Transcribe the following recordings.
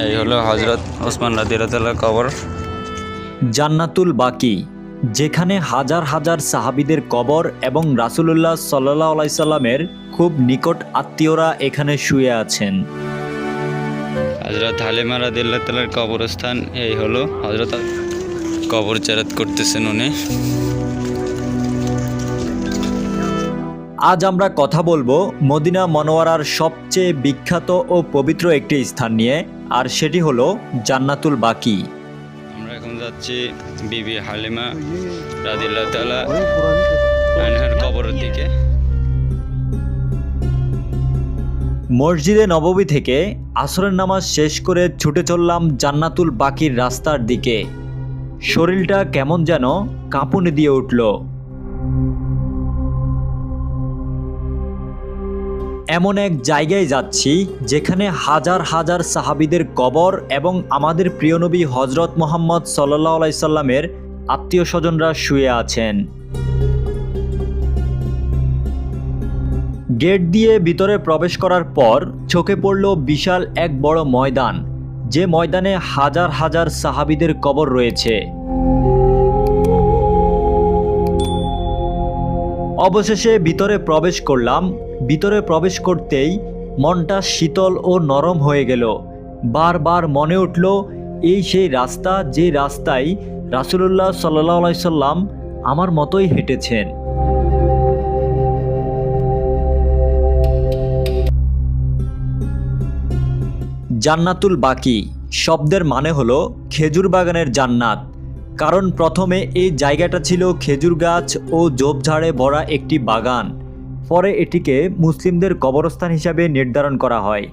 এই হলো হজরত ওসমান রাদিয়াল্লাহু কবর। জান্নাতুল বাকি যেখানে হাজার হাজার সাহাবিদের কবর এবং রাসূলুল্লাহ সাল্লাহ আলাইসাল্লামের খুব নিকট আত্মীয়রা এখানে শুয়ে আছেন। হজরত হালিমা রাদিয়াল্লাহু কবরস্থান এই হলো হজরত কবর চেরাত করতেছেন উনি। আজ আমরা কথা বলব মদিনা মনোয়ারার সবচেয়ে বিখ্যাত ও পবিত্র একটি স্থান নিয়ে আর সেটি হলো জান্নাতুল বাকি। আমরা এখন যাচ্ছি বিবি হালিমা কবরের দিকে। মসজিদে নববী থেকে আসরের নামাজ শেষ করে ছুটে চললাম জান্নাতুল বাকির রাস্তার দিকে। শরীরটা কেমন যেন কাঁপুনি দিয়ে উঠল। এমন এক জায়গায় যাচ্ছি যেখানে হাজার হাজার সাহাবিদের কবর এবং আমাদের প্রিয় নবী হজরত মোহাম্মদ সাল্লাহ আলাইসাল্লামের আত্মীয় স্বজনরা শুয়ে আছেন। গেট দিয়ে ভিতরে প্রবেশ করার পর চোখে পড়ল বিশাল এক বড় ময়দান, যে ময়দানে হাজার হাজার সাহাবিদের কবর রয়েছে। অবশেষে ভিতরে প্রবেশ করলাম ভিতরে প্রবেশ করতেই মনটা শীতল ও নরম হয়ে গেল। বারবার মনে উঠল, এই সেই রাস্তা যে রাস্তায় রাসুলুল্লাহ সাল্লাহ সাল্লাম আমার মতোই হেঁটেছেন। জান্নাতুল বাকি শব্দের মানে হলো খেজুর বাগানের জান্নাত। কারণ প্রথমে এই জায়গাটা ছিল খেজুর গাছ ও ঝোপঝাড়ে ভরা একটি বাগান। পরে এটিকে মুসলিমদের কবরস্থান হিসাবে নির্ধারণ করা হয়।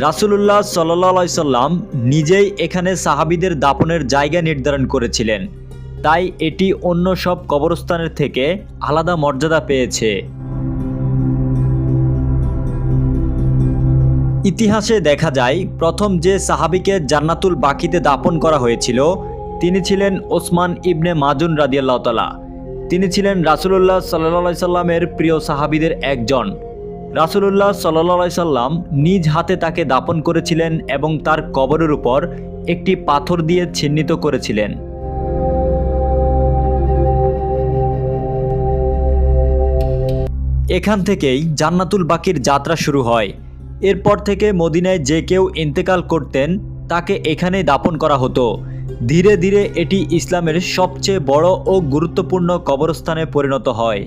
রাসুলুল্লাহ সাল্লাম নিজেই এখানে সাহাবিদের দাপনের জায়গা নির্ধারণ করেছিলেন। তাই এটি অন্য সব কবরস্থানের থেকে আলাদা মর্যাদা পেয়েছে। ইতিহাসে দেখা যায়, প্রথম যে সাহাবিকে জান্নাতুল বাকিতে দাপন করা হয়েছিল তিনি ছিলেন ওসমান ইবনে মাজুন রাদিয়াল্লাহ তালা তিনি ছিলেন রাসুলুল্লাহ সাল্লা সাল্লামের প্রিয় সাহাবিদের একজন। রাসুলুল্লাহ সাল্লা সাল্লাম নিজ হাতে তাকে দাপন করেছিলেন এবং তার কবরের উপর একটি পাথর দিয়ে চিহ্নিত করেছিলেন। এখান থেকেই জান্নাতুল বাকির যাত্রা শুরু হয়। এরপর থেকে মদিনায় যে কেউ ইন্তেকাল করতেন, তাকে এখানে দাপন করা হতো। ধীরে ধীরে এটি ইসলামের সবচেয়ে বড় ও গুরুত্বপূর্ণ কবরস্থানে পরিণত হয়।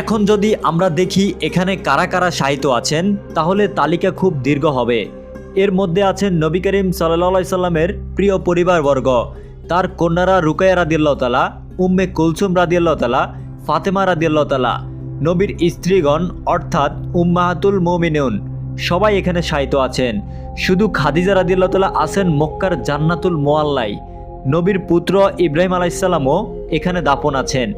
এখন যদি আমরা দেখি এখানে কারা কারা সাহিত্য আছেন, তাহলে তালিকা খুব দীর্ঘ হবে। এর মধ্যে আছেন নবী করিম সাল্লা সাল্লামের প্রিয় পরিবারবর্গ, তার কন্যারা রুকায়া রাদিয়াল্লাহ তালা উম্মে কুলসুম রাদিয়াল্লাহ তালা ফাতেমা রাদিয়াল্লাহ তালা নবীর স্ত্রীগণ, অর্থাৎ উম্মাহাতুল মোমিনুন। সবাই এখানে সাহিত্য আছেন। শুধু খাদিজা রাদিল্লা তালা আছেন মক্কার জান্নাতুল মোয়াল্লাই নবীর পুত্র ইব্রাহিম আলাইসাল্লামও এখানে দাপন আছেন।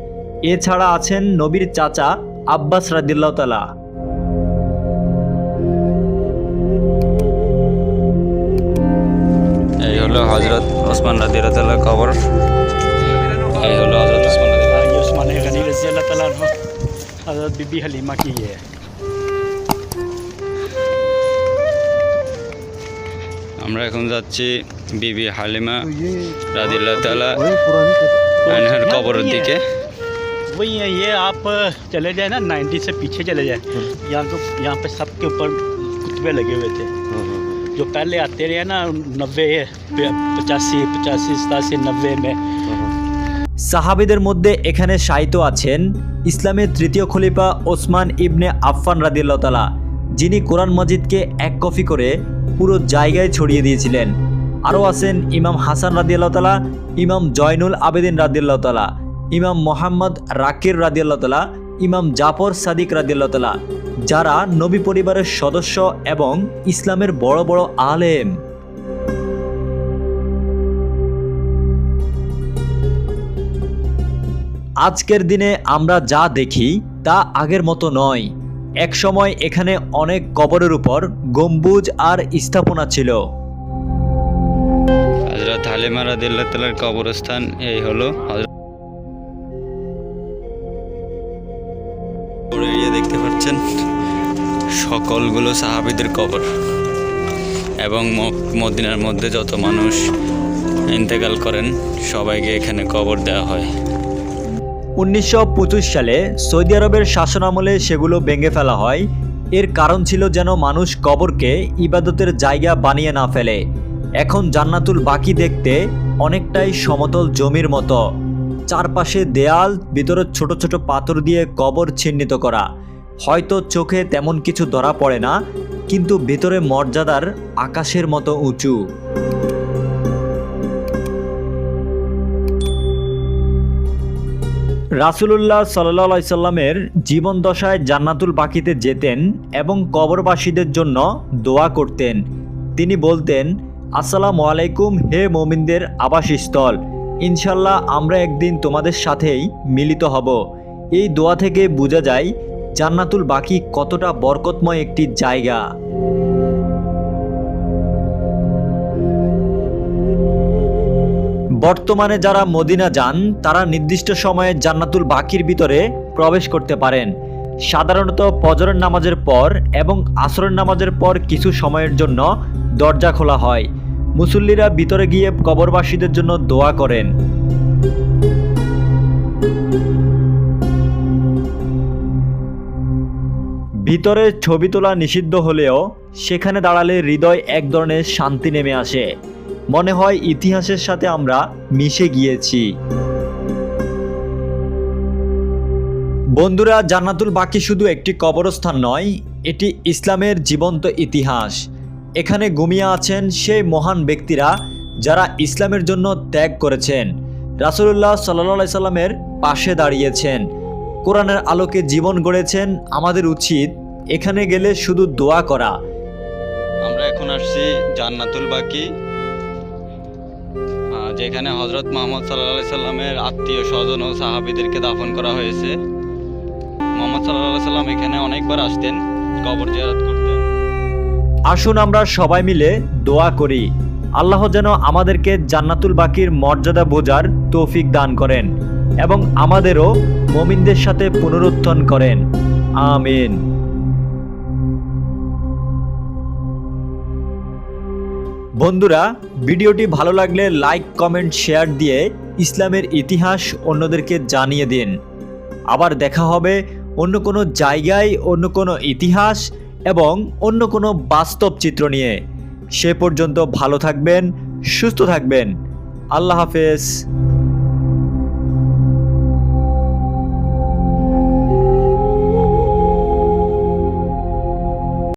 এছাড়া আছেন নবীর চাচা আব্বাস রাদিল্লা তালা এই হলো হজরত ওসমান রাদিল্লা কবর। এই হলো হজরত ওসমান ওসমান এখানে হজরত বিবি হালিমা কি আমরা এখন যাচ্ছি বিবি হালিমা রাদিয়াল্লাহু তাআলা আনহার কবরের দিকে वही है ये आप चले जाए ना 90 से पीछे चले जाए यहाँ तो यहाँ पे सबके ऊपर कुतबे लगे हुए थे जो पहले आते रहे ना नब्बे पचासी पचासी सतासी नब्बे में সাহাবিদের মধ্যে এখানে সাহিত্য আছেন ইসলামের তৃতীয় খলিফা ওসমান ইবনে আফফান রাদিল্লাহ তালা যিনি কোরআন মজিদকে এক কফি করে পুরো জায়গায় ছড়িয়ে দিয়েছিলেন। আরও আছেন ইমাম হাসান রাদিয়াল্লাহ তালা ইমাম জয়নুল আবেদিন রাদিয়াল্লাহ তালা ইমাম মোহাম্মদ রাকির রাদিয়াল্লাহ তালা ইমাম জাফর সাদিক রাদিয়াল্লাহ তালা যারা নবী পরিবারের সদস্য এবং ইসলামের বড় বড় আলেম। আজকের দিনে আমরা যা দেখি তা আগের মতো নয়। একসময় এখানে অনেক কবরের উপর গম্বুজ আর স্থাপনা ছিল। হজরত হালিমা রাদিল্লা তালার কবরস্থান এই হলো দেখতে পাচ্ছেন সকলগুলো সাহাবিদের কবর এবং মদিনার মধ্যে যত মানুষ ইন্তেকাল করেন সবাইকে এখানে কবর দেওয়া হয়। উনিশশো পঁচিশ সালে সৌদি আরবের শাসনামলে সেগুলো ভেঙে ফেলা হয়। এর কারণ ছিল যেন মানুষ কবরকে ইবাদতের জায়গা বানিয়ে না ফেলে। এখন জান্নাতুল বাকি দেখতে অনেকটাই সমতল জমির মতো। চারপাশে দেয়াল, ভিতরে ছোট ছোট পাথর দিয়ে কবর চিহ্নিত করা। হয়তো চোখে তেমন কিছু ধরা পড়ে না, কিন্তু ভিতরে মর্যাদার আকাশের মতো উঁচু। রাসুলুল্লাহ সাল্লাহ সাল্লামের জীবন দশায় জান্নাতুল বাকিতে যেতেন এবং কবরবাসীদের জন্য দোয়া করতেন। তিনি বলতেন, আসসালামু আলাইকুম, হে মোমিনদের আবাসস্থল। ইনশাল্লাহ আমরা একদিন তোমাদের সাথেই মিলিত হব। এই দোয়া থেকে বোঝা যায়, জান্নাতুল বাকি কতটা বরকতময় একটি জায়গা। বর্তমানে যারা মদিনা যান, তারা নির্দিষ্ট সময়ে জান্নাতুল বাকির ভিতরে প্রবেশ করতে পারেন। সাধারণত ফজরের নামাজের পর এবং আসরের নামাজের পর কিছু সময়ের জন্য দরজা খোলা হয়। মুসল্লিরা ভিতরে গিয়ে কবরবাসীদের জন্য দোয়া করেন। ভিতরে ছবি তোলা নিষিদ্ধ হলেও সেখানে দাঁড়ালে হৃদয় এক ধরনের শান্তি নেমে আসে। মনে হয় ইতিহাসের সাথে আমরা মিশে গিয়েছি। বন্ধুরা, জান্নাতুল বাকি শুধু একটি কবরস্থান নয়, এটি ইসলামের জীবন্ত ইতিহাস। এখানে ঘুমিয়ে আছেন সেই মহান ব্যক্তিরা যারা ইসলামের জন্য ত্যাগ করেছেন। রাসুলুল্লাহ সাল্লা সাল্লামের পাশে দাঁড়িয়েছেন। কোরআনের আলোকে জীবন গড়েছেন আমাদের উচিত এখানে গেলে শুধু দোয়া করা। আমরা এখন আসছি জান্নাতুল বাকি। যেখানে হজরত মোহাম্মদ সাল্লাহ সাল্লামের আত্মীয়, স্বজন ও সাহাবিদেরকে দাফন করা হয়েছে। মোহাম্মদ সাল্লাহ সাল্লাম এখানে অনেকবার আসতেন, কবর জিয়ারত করতেন। আসুন আমরা সবাই মিলে দোয়া করি। আল্লাহ যেন আমাদেরকে জান্নাতুল বাকির মর্যাদা বোঝার তৌফিক দান করেন এবং আমাদেরও মমিনদের সাথে পুনরুত্থান করেন। আমিন। বন্ধুরা, ভিডিওটি ভালো লাগলে লাইক কমেন্ট শেয়ার দিয়ে ইসলামের ইতিহাস অন্যদেরকে জানিয়ে দিন। আবার দেখা হবে অন্য কোনো জায়গায়, অন্য কোনো ইতিহাস এবং অন্য কোনো বাস্তব চিত্র নিয়ে। সে পর্যন্ত ভালো থাকবেন, সুস্থ থাকবেন। আল্লাহ হাফেজ।